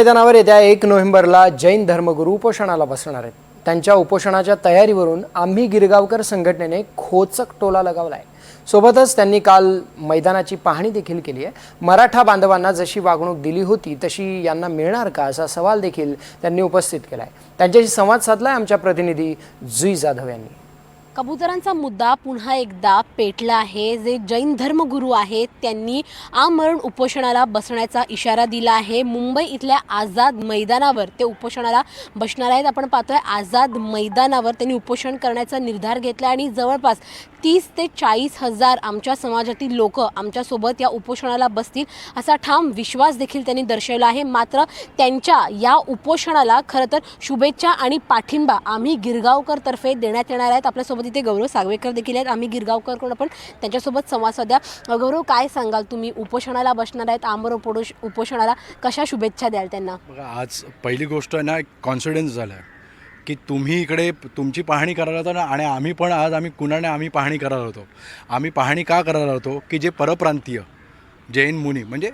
मैदानावर येत्या एक नोव्हेंबरला जैन धर्मगुरू उपोषणाला बसणार आहेत. त्यांच्या उपोषणाच्या तयारीवरून आम्ही गिरगावकर संघटनेने खोचक टोला लगावलाय. सोबतच त्यांनी काल मैदानाची पाहणी देखील केली आहे. मराठा बांधवांना जशी वागणूक दिली होती तशी यांना मिळणार का असा सवाल देखील त्यांनी उपस्थित केला आहे त्यांच्याशी संवाद साधला आहे आमच्या प्रतिनिधी जुई जाधव यांनी. कबुतरांचा मुद्दा पुन्हा एकदा पेटला आहे. जे जैन धर्मगुरू आहेत त्यांनी आमरण उपोषणाला बसण्याचा इशारा दिला आहे. मुंबई इथल्या आझाद मैदानावर ते उपोषणाला बसणार आहेत. आपण पाहतोय आझाद मैदानावर त्यांनी उपोषण करण्याचा निर्धार घेतला आणि जवळपास तीस ते चाळीस हजार आमच्या समाजातील लोक आमच्यासोबत या उपोषणाला बसतील असा ठाम विश्वास देखील त्यांनी दर्शवला आहे. मात्र त्यांच्या या उपोषणाला खरं तर शुभेच्छा आणि पाठिंबा आम्ही गिरगावकर तर्फे देण्यात येणार आहेत. आपल्यासोबत तिथे गौरव सागवेकर देखील आहेत. आम्ही गिरगावकरकडून आपण त्यांच्यासोबत संवाद साध्या. गौरव काय सांगाल तुम्ही? उपोषणाला बसणार आहेत आमर उपोष उपोषणाला कशा शुभेच्छा द्याल त्यांना? बघा आज पहिली गोष्ट आहे ना एक कॉन्फिडन्स झाला आहे की तुम्ही इकडे तुमची पाहणी करायला होतो ना आणि आम्ही पण आज आम्ही कुणाने आम्ही पाहणी करायला होतो? आम्ही पाहणी का करायला होतो? की जे परप्रांतीय जैन मुनी म्हणजे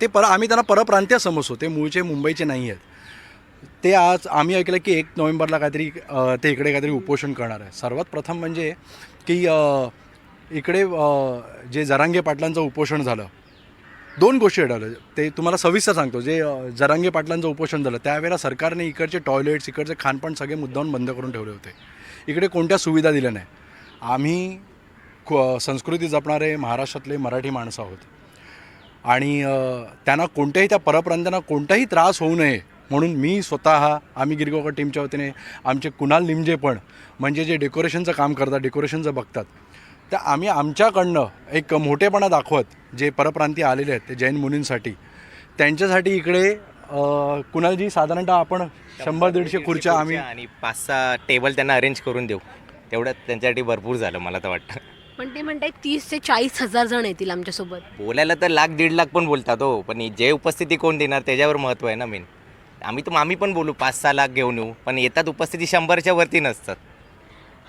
ते पर आम्ही त्यांना परप्रांतीय समजतो. ते मूळचे मुंबईचे नाही आहेत ते आज आम्ही ऐकलं की एक नोव्हेंबरला काहीतरी ते इकडे काहीतरी उपोषण करणार आहे. सर्वात प्रथम म्हणजे की इकडे जे जरांगे पाटलांचं उपोषण झालं दोन गोष्टी घडवल्या ते तुम्हाला सविस्तर सांगतो. जे जरांगे पाटलांचं उपोषण झालं त्यावेळेला सरकारने इकडचे टॉयलेट्स इकडचे खानपान सगळे मुद्दाहून बंद करून ठेवले होते. इकडे कोणत्या सुविधा दिल्या नाही? आम्ही संस्कृती जपणारे महाराष्ट्रातले मराठी माणसं आहोत. आणि त्यांना कोणत्याही त्या परप्रांतांना कोणताही त्रास होऊ नये म्हणून मी स्वतः आम्ही गिरगावकर टीमच्या वतीने आमचे कुणाल निमजे पण म्हणजे जे डेकोरेशनचं काम करतात डेकोरेशनचं बघतात तर आम्ही आमच्याकडनं एक मोठेपणा दाखवत जे परप्रांतीय आलेले आहेत ते जैन मुनींसाठी त्यांच्यासाठी इकडे कुणालजी साधारणतः आपण शंभर दीडशे खुर्च्या आम्ही आणि पाच सहा टेबल त्यांना अरेंज करून देऊ. तेवढं त्यांच्यासाठी भरपूर झालं मला तर वाटतं. पण ते म्हणताय तीस ते चाळीस हजार जण येतील आमच्यासोबत. बोलायला तर लाख दीड लाख पण बोलतात हो पण जे उपस्थिती कोण देणार त्याच्यावर महत्त्व आहे ना मेन आम्ही तर आम्ही पण बोलू पाच सहा लाख घेऊन येऊ. पण येतात उपस्थिती शंभरच्या वरती नसतात.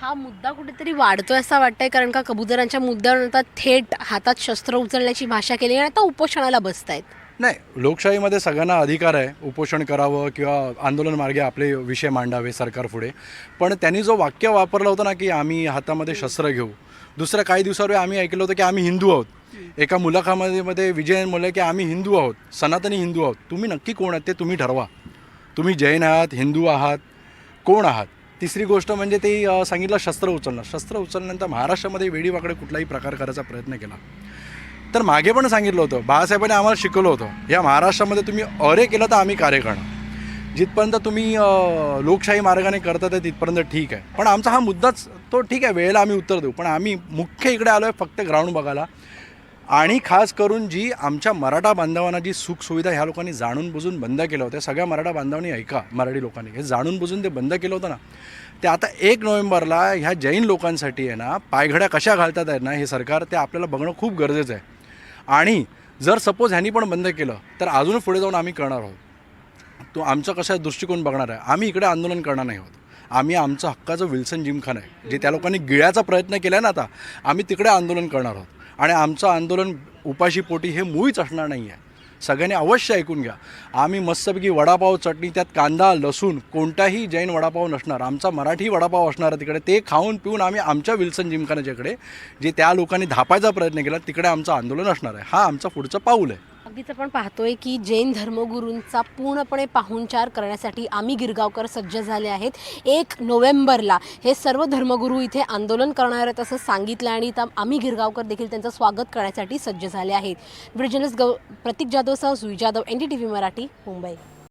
हा मुद्दा कुठेतरी वाढतोय असं वाटतंय कारण का कबुतरांच्या मुद्द्यावर आता थेट हातात शस्त्र उचलण्याची भाषा केली आणि आता उपोषणाला बसतायत. नाही लोकशाहीमध्ये सगळ्यांना अधिकार आहे. उपोषण करावं किंवा आंदोलन मार्गे आपले विषय मांडावे सरकारपुढे पण त्यांनी जो वाक्य वापरलं होतं ना की आम्ही हातामध्ये शस्त्र घेऊ. दुसऱ्या काही दिवसापूर्वी आम्ही ऐकलं होतं की आम्ही हिंदू आहोत. एका मुलाखामध्ये मध्ये विजयन म्हणलं की आम्ही हिंदू आहोत सनातनी हिंदू आहोत. तुम्ही नक्की कोण आहात ते तुम्ही ठरवा. तुम्ही जैन आहात हिंदू आहात कोण आहात? तिसरी गोष्ट म्हणजे ते सांगितलं शस्त्र उचलणं. शस्त्र उचलल्यानंतर महाराष्ट्रामध्ये वेडीवाकडे कुठलाही प्रकार करायचा प्रयत्न केला. तर मागे पण सांगितलं होतं बाळासाहेबांनी आम्हाला शिकवलं होतं या महाराष्ट्रामध्ये तुम्ही अरे केलं तर आम्ही कार्य करणार. जिथपर्यंत तुम्ही लोकशाही मार्गाने करता ते तिथपर्यंत ठीक आहे. पण आमचा हा मुद्दाच तो ठीक आहे वेळेला आम्ही उत्तर देऊ. पण आम्ही मुख्य इकडे आलो आहे फक्त ग्राउंड बघायला. आणि खास करून जी आमच्या मराठा बांधवांना जी सुखसुविधा ह्या लोकांनी जाणून बुजून बंद केलं होतं सगळ्या मराठा बांधवांनी ऐका मराठी लोकांनी हे जाणून बुजून ते बंद केलं होतं ना. ते आता एक नोव्हेंबरला ह्या जैन लोकांसाठी आहे ना पायघड्या कशा घालतात आहेत ना हे सरकार ते आपल्याला बघणं खूप गरजेचं आहे. आणि जर सपोज ह्यांनी पण बंद केलं तर अजून पुढे जाऊन आम्ही करणार आहोत. तो आमचा कसा दृष्टिकोन बघणार आहे? आम्ही इकडे आंदोलन करणार नाही आहोत. आम्ही आमचं हक्काचं विल्सन जिमखाना आहे जे त्या लोकांनी गिळ्याचा प्रयत्न केला आहे ना आता आम्ही तिकडे आंदोलन करणार आहोत. आणि आमचं आंदोलन उपाशी पोटी हे मुळीच असणार नाही आहे सगळ्यांनी अवश्य ऐकून घ्या. आम्ही मस्तपैकी वडापाव चटणी त्यात कांदा लसूण कोणताही जैन वडापाव नसणार. आमचा मराठी वडापाव असणार आहे तिकडे. ते खाऊन पिऊन आम्ही आमच्या विल्सन जिमखानाच्याकडे जे त्या लोकांनी धापायचा प्रयत्न केला तिकडे आमचं आंदोलन असणार आहे. हा आमचं पुढचं पाऊल आहे. अगदीच आपण पाहतोय की जैन धर्मगुरूंचा पूर्णपणे पाहुणचार करण्यासाठी आम्ही गिरगावकर सज्ज झाले आहेत. एक नोव्हेंबरला हे सर्व धर्मगुरू इथे आंदोलन करणार आहेत असं सांगितलं आणि तर आम्ही गिरगावकर देखील त्यांचं स्वागत करण्यासाठी सज्ज झाले आहेत. ब्रिजनस गौ प्रतीक जाधवसह सुई Jadhav N D T V Marathi Mumbai.